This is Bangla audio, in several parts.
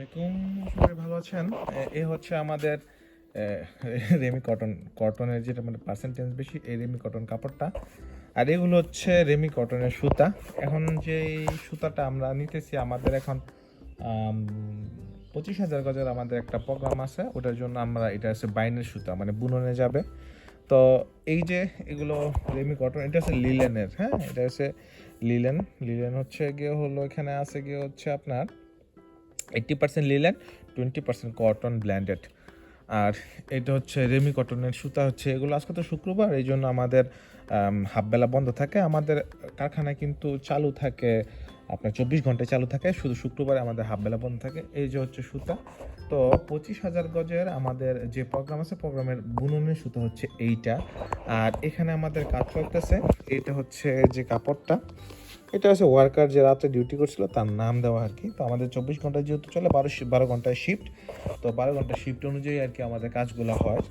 আসসালামাইকুম সবাই ভালো আছেন? এ- হচ্ছে আমাদের রেমি কটন কটনের যেটা মানে পার্সেন্টেজ বেশি, এই রেমি কটন কাপড়টা। আর এগুলো হচ্ছে রেমি কটনের সুতা। এখন যে সুতাটা আমরা নিতেছি, আমাদের এখন পঁচিশ হাজার গজের আমাদের একটা প্রোগ্রাম আছে। ওটার জন্য আমরা, এটা হচ্ছে বাইনের সুতা মানে বুননে যাবে। তো এই যে এগুলো রেমি কটন এটা হচ্ছে লিলেনের হ্যাঁ? এটা হচ্ছে লিলেন লিলেন হচ্ছে গিয়ে হলো, এখানে আছে গিয়ে হচ্ছে আপনার eighty percent linen twenty percent cotton blended আর এটা হচ্ছে রেমি কটনের সুতা হচ্ছে, এগুলো আজকে তো শুক্রবার, এই জন্য আমাদের হাফবেলা বন্ধ থাকে। আমাদের কারখানা কিন্তু চালু থাকে, আপনার চব্বিশ ঘন্টায় চালু থাকে, শুধু শুক্রবারে আমাদের হাফবেলা বন্ধ থাকে। এই যে হচ্ছে সুতা, তো পঁচিশ হাজার গজের আমাদের যে প্রোগ্রাম আছে, প্রোগ্রামের বুননের সুতা হচ্ছে এইটা। আর এখানে আমাদের কাজ চলতেছে, এটা হচ্ছে যে কাপড়টা। এটা হচ্ছে ওয়ার্কার যে রাতে ডিউটি করছিল, তার নাম দেওয়া আর কি। তো আমাদের চব্বিশ ঘণ্টা যেহেতু চলে, বারো বারো ঘন্টায় শিফট তো বারো ঘণ্টা শিফট অনুযায়ী আর কি আমাদের কাজগুলো হয়।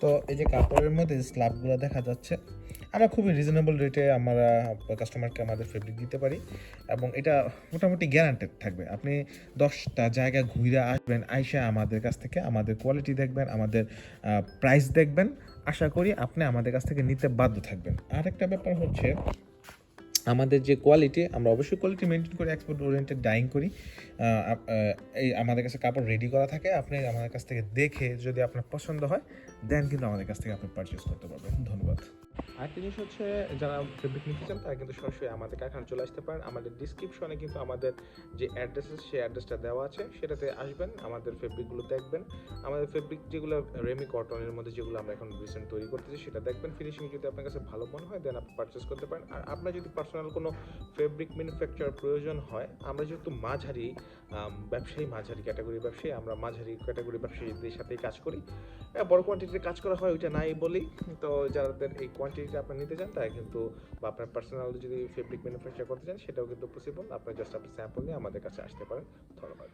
তো এই যে কাপড়ের মধ্যে স্ল্যাবগুলো দেখা যাচ্ছে, আমরা খুবই রিজনেবল রেটে আমরা কাস্টমারকে আমাদের ফেব্রিক দিতে পারি। এবং এটা মোটামুটি গ্যারান্টেড থাকবে। আপনি দশটা জায়গা ঘুরে আসবেন, আইসা আমাদের কাছ থেকে আমাদের কোয়ালিটি দেখবেন, আমাদের প্রাইস দেখবেন। আশা করি আপনি আমাদের কাছ থেকে নিতে বাধ্য থাকবেন। আরেকটা ব্যাপার হচ্ছে আমাদের যে কোয়ালিটি আমরা অবশ্যই কোয়ালিটি মেনটেন করি এক্সপোর্ট ওরিয়েন্টেড ডাইং করি। এই আমাদের কাছে কাপড় রেডি করা থাকে। আপনি আমাদের কাছ থেকে দেখে যদি আপনার পছন্দ হয় দেন কিন্তু আমাদের কাছ থেকে আপনি পারচেস করতে পারবেন। ধন্যবাদ। আরেকটা জিনিস হচ্ছে যারা ফেব্রিক নিতে চান তারা কিন্তু সরাসরি আমাদের কারখানা চলে আসতে পারেন। আমাদের ডিসক্রিপশনে কিন্তু আমাদের যে অ্যাড্রেস আছে সেই অ্যাড্রেসটা দেওয়া আছে। সেটাতে আসবেন আমাদের ফেব্রিকগুলো দেখবেন। আমাদের ফেব্রিক যেগুলো রেমি কটনের মধ্যে যেগুলো আমরা এখন রিসেন্ট তৈরি করতেছি সেটা দেখবেন। ফিনিশিং যদি আপনার কাছে ভালো মনে হয় দেন আপনি পারচেস করতে পারেন। আর আপনার যদি পার্সোনাল কোনো ফেব্রিক ম্যানুফ্যাকচার প্রয়োজন হয় আমরা যেহেতু মাঝারি ব্যবসায়ী মাঝারি ক্যাটাগরি ব্যবসায়ী আমরা মাঝারি ক্যাটাগরি ব্যবসায়ীদের সাথেই কাজ করি। হ্যাঁ, বড় কোয়ান্টিটির কাজ করা হয় ওইটা নাই বলি তো যাদের এই কোয়ান্টিটিটা আপনি নিতে চান, তারা কিন্তু বা আপনার পার্সোনাল যদি ফেব্রিক ম্যানুফ্যাকচার করতে চান, সেটাও কিন্তু পসিবল আপনার জাস্ট আপনি স্যাম্পল নিয়ে আমাদের কাছে আসতে পারেন। ধন্যবাদ।